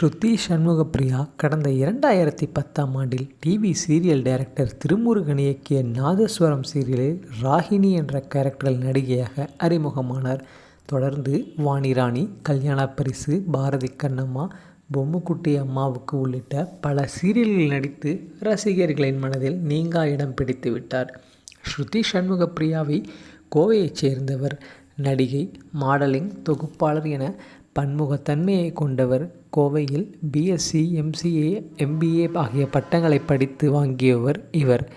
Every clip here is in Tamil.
ஸ்ருதி சண்முகப்பிரியா கடந்த இரண்டாயிரத்தி பத்தாம் ஆண்டில் டிவி சீரியல் டைரக்டர் திருமுருகன் இயக்கிய நாதஸ்வரம் சீரியலில் ராகினி என்ற கேரக்டரில் நடிகையாக அறிமுகமானார். தொடர்ந்து வாணிராணி கல்யாண பரிசு பாரதி கண்ணம்மா பொம்முக்குட்டி அம்மாவுக்கு உள்ளிட்ட பல சீரியல்களில் நடித்து ரசிகர்களின் மனதில் நீங்கா இடம் பிடித்து விட்டார். ஸ்ருதி சண்முகப்பிரியாவை கோவையைச் சேர்ந்தவர். நடிகை மாடலிங் தொகுப்பாளர் என பன்முகத்தன்மையை கொண்டவர் கோவையில் பிஎஸ்சி எம்சிஏ எம்பிஏ ஆகிய பட்டங்களை படித்து வாங்கியவர் இவர்.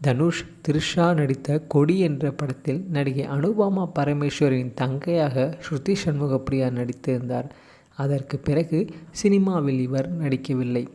தனுஷ் த்ரிஷா நடித்த கொடி என்ற படத்தில் நடிகை அனுபாமா பரமேஸ்வரின் தங்கையாக ஸ்ருதி சண்முகப்பிரியா நடித்திருந்தார். அதற்கு பிறகு சினிமாவில் இவர் நடிக்கவில்லை.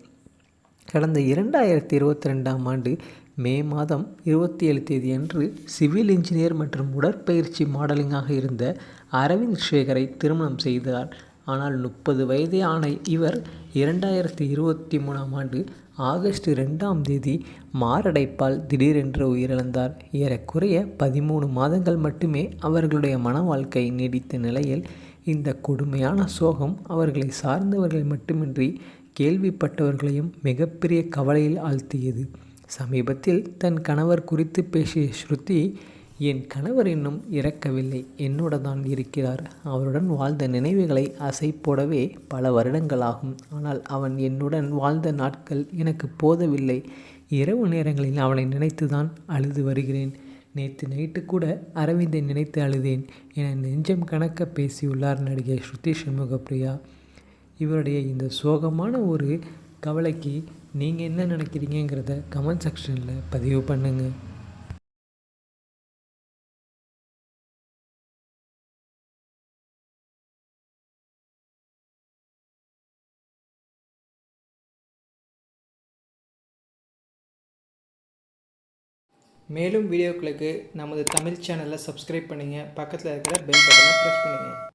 கடந்த இரண்டாயிரத்தி இருபத்தி ரெண்டாம் ஆண்டு மே மாதம் இருபத்தி ஏழு தேதியன்று சிவில் இன்ஜினியர் மற்றும் உடற்பயிற்சி மாடலிங்காக இருந்த அரவிந்த் சேகரை திருமணம் செய்தார். ஆனால் முப்பது வயதே ஆன இவர் இரண்டாயிரத்தி இருபத்தி மூணாம் ஆண்டு ஆகஸ்ட் ரெண்டாம் தேதி மாரடைப்பால் திடீரென்று உயிரிழந்தார். ஏறக்குறைய பதிமூணு மாதங்கள் மட்டுமே அவர்களுடைய மன வாழ்க்கை நீடித்த நிலையில் இந்த கொடுமையான சோகம் அவர்களை சார்ந்தவர்களை மட்டுமின்றி கேள்விப்பட்டவர்களையும் மிகப்பெரிய கவலையில் ஆழ்த்தியது. சமீபத்தில் தன் கணவர் குறித்து பேசிய ஸ்ருதி என் கணவர் இன்னும் இறக்கவில்லை. என்னோட தான் இருக்கிறார். அவருடன் வாழ்ந்த நினைவுகளை அசை போடவே பல வருடங்களாகும். ஆனால் அவன் என்னுடன் வாழ்ந்த நாட்கள் எனக்கு போதவில்லை. இரவு நேரங்களில் அவனை நினைத்து தான் அழுது வருகிறேன். நேற்று நைட்டு கூட அரவிந்தை நினைத்து அழுதேன் என நெஞ்சம் கணக்க பேசியுள்ளார் நடிகை ஸ்ருதி சண்முகப்பிரியா. இவருடைய இந்த சோகமான ஒரு கவலைக்கு நீங்கள் என்ன நினைக்கிறீங்கிறத கமெண்ட் செக்ஷனில் பதிவு பண்ணுங்கள் மேலும் வீடியோக்களுக்கு நமது தமிழ் சேனலை சப்ஸ்கிரைப் பண்ணுங்கள் பக்கத்தில் இருக்கிற பெல் பட்டனை ப்ரெஸ் பண்ணுங்கள்